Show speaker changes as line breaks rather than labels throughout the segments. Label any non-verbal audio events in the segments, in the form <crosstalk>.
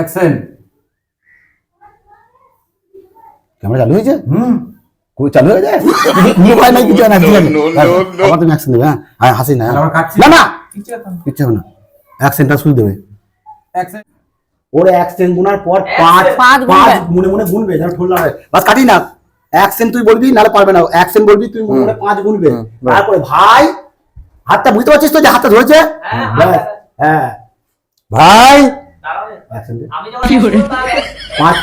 Action.
Camera চালু হয়েছে?
হুম।
চালু হয়ে যায়? <laughs> মোবাইল নাই কিছু না আবার তুমি অ্যাকশন দেবে হ্যাঁ। হ্যাঁ হাসি না না না। কিচ্ছু হবে না। অ্যাকশনটা শুধু দেবে।
অ্যাকশন।
ওর অ্যাকশন গুনার পর পাঁচ
পাঁচ
পাঁচ মনে মনে গুনবে যেন ঠোল না হয়। বাস কাটি না। অ্যাকশন তুই বলবি নালে পারবে না। অ্যাকশন বলবি তুই মনে মনে পাঁচ গুনবে। তারপরে ভাই হাতটা বুঝতে পারছিস তো যে হাতটা ধরেছে? ব্যাস, হ্যাঁ। ভাই পাঁচ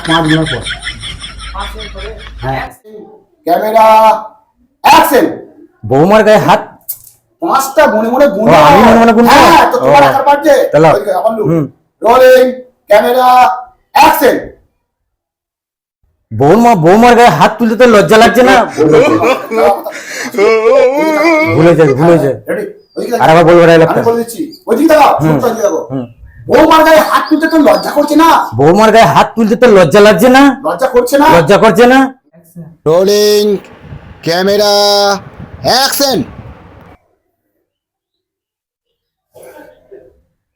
পাঁচ
মিনিট পরে।
হ্যাঁ। ক্যামেরা অ্যাকশন
বৌমার গায়ে হাত?
পাঁচটা মনে মনে
আমি মনে মনে গুনবো?
হ্যাঁ তো তোমার আকার পাচ্ছে
তাহলে-
রোলিং ক্যামেরা অ্যাকশন
বৌমা বৌমার গায়ে হাত তুলতে তো লজ্জা লাগছে না? ভুলে যায় ভুলে যায় আর আবার বলব
বলে দিচ্ছি। ওইদিকে শুনতে বৌমার গায়ে হাত তুলতে তো লজ্জা করছে না?
বৌমার গায়ে হাত তুলতে তো লজ্জা লাগছে না?
লজ্জা করছে না?
লজ্জা করছে না?
রোলিং ক্যামেরা অ্যাকশন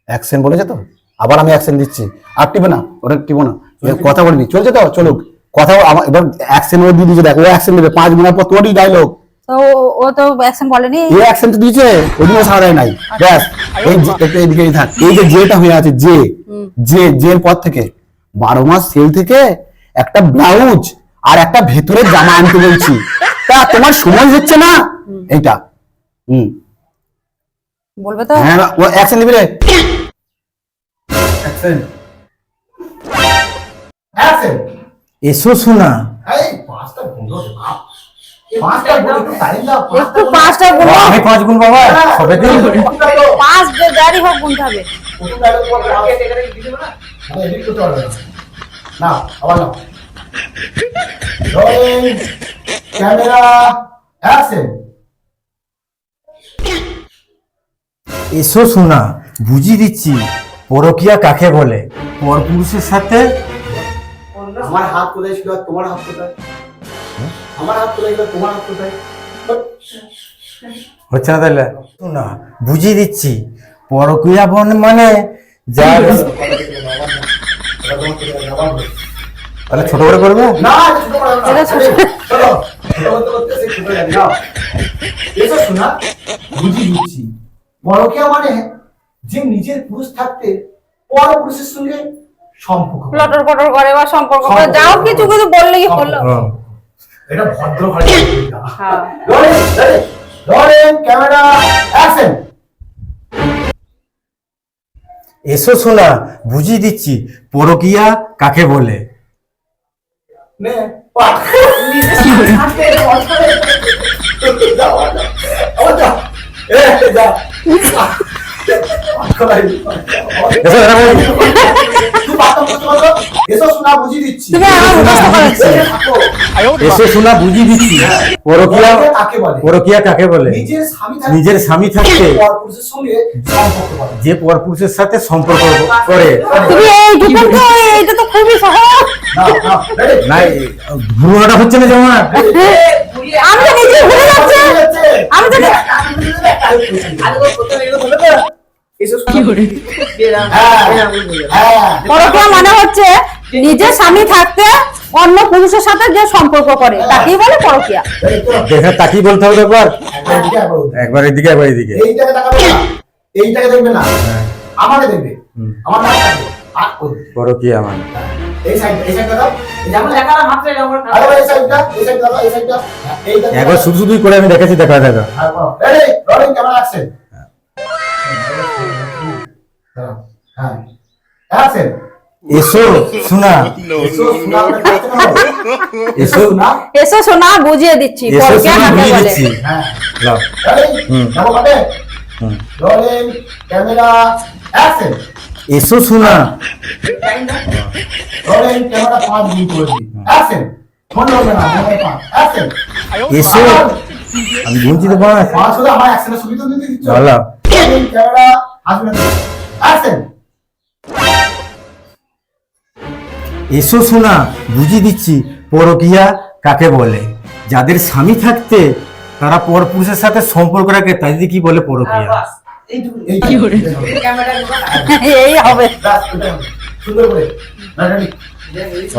অ্যাকশন বলেছে তো? আবার আমি অ্যাকশন দিচ্ছি। আর টিপে না ওটা টিপো না। কথা বলবি চলছে তো? চলুক। কথা আমার এবার অ্যাকশন ও দিয়ে দিয়েছে। দেখ অ্যাকশন দেবে। পাঁচ মিনিট পর তোরই ডায়লগ
তো ও- তো অ্যাকশন বলেনি?
এ অ্যাকশন তো দিয়েছে ওই জন্য সারা দেয় নাই। ব্যাস। এই থাক। এই যে জেটা হয়ে আছে যে যে জের পর থেকে বারো মাস সেল থেকে একটা ব্লাউজ আর একটা ভেতরের জামা আনতে বলছি। তা তোমার সময় হচ্ছে না? এইটা। হুম।
বলবে তো?
হ্যাঁ ও অ্যাকশন দিবি রে।
অ্যাকশন
অ্যাকশন
এসো শোনা
এই পাঁচটা গুলো পাঁচটা গুলো টাইম দাও
একটু পাঁচটা গুলো
আমি পাঁচ গুণ বাবা সবে দিন?
পাঁচ দেরি হোক গুনতে হবে
না?
এডিট করতে পারবে না। না আবার না ক্যামেরা অ্যাকশন
এসো শোনা বুঝিয়ে দিচ্ছি পরকিয়া কাকে বলে? পরপুরুষের সাথে?
আমার হাত কোথায় ছিল তোমার হাত কোথায়? আমার হাত কোথায় তোমার হাত কোথায়?
হচ্ছে না তাহলে? শোনা বুঝিয়ে দিচ্ছি। পরকিয়া বন মানে যার তাহলে ছোট করে করবে?
না না।
এটা ছোট।
না শোনা দিচ্ছি। পরকিয়া মানে যে নিজের পুরুষ থাকতে পর পুরুষের সঙ্গে সম্পর্ক করে।
লটর পটর করে বা সম্পর্ক করে। যাও কিছু কিছু বললেই হলো।
হ্যাঁ।
এটা ভদ্র ভাষা
হ্যাঁ।
Rolling rolling camera action.
এসো শোনা বুঝিয়ে দিচ্ছি পরকিয়া কাকে বলে?
নে <laughs> <laughs> কাকে বলে? নিজের স্বামী থাকতে
যে পরপুরুষের সাথে সম্পর্ক করে? না ভুলটা হচ্ছে না যেমন
আমি নিজে ভুলে যাচ্ছি আমি তো
হ্যাঁ, হ্যাঁ।
পরকিয়া মানে হচ্ছে নিজের স্বামী থাকতে অন্য পুরুষের সাথে যে সম্পর্ক করে তাকেই বলে পরকিয়া
তো,
দেখে তাকিয়ে বলতে হবে একবার।
একবার এদিকে, একবার
এদিকে
এইটাকে দেখবে না। আমাকে দেখবে। আমার
পরকিয়া মানে।
এই সাইড এই সাইডটা দাও।
যেমন
সাইডটা
দেখালাম মাত্র এরকম
আরে এই সাইডটা এই সাইডটা দাও এই সাইডটা এইটা
একবার শুধু শুধুই করে আমি দেখেছি দেখা দেখা।
রোলিং ক্যামেরা অ্যাকশন হ্যাঁ অ্যাকশন
এসো শোনা।
এসো শোনা। এসো
এসো।
শোনা?
এসে শোনা বুঝিয়ে দিচ্ছি
এসো শোনা বুঝিয়ে দিচ্ছি।
হ্যাঁ।
লাও।
রেডি
হুম।
যাব কাটে
হুম।
রোলিং ক্যামেরা অ্যাকশন
এসো শোনা। এসো। আমি গুনছি তো ভালো এসো শোনা বুঝিয়ে দিচ্ছি পরকিয়া কাকে বলে? যাদের স্বামী থাকতে তারা পরপুরুষের সাথে সম্পর্ক রাখে তাদের কি বলে পরকিয়া?
এইটুকু
এই
হবে।
সুন্দর করে।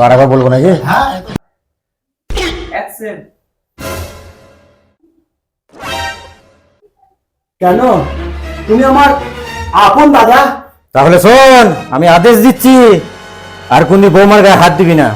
আর আবার বলব নাকি?
হ্যাঁ। কেন? তুমি আমার আপন দাদা?
তাহলে শোন আমি আদেশ দিচ্ছি আর কোনদিন বৌমার গায়ে হাত দিবি না।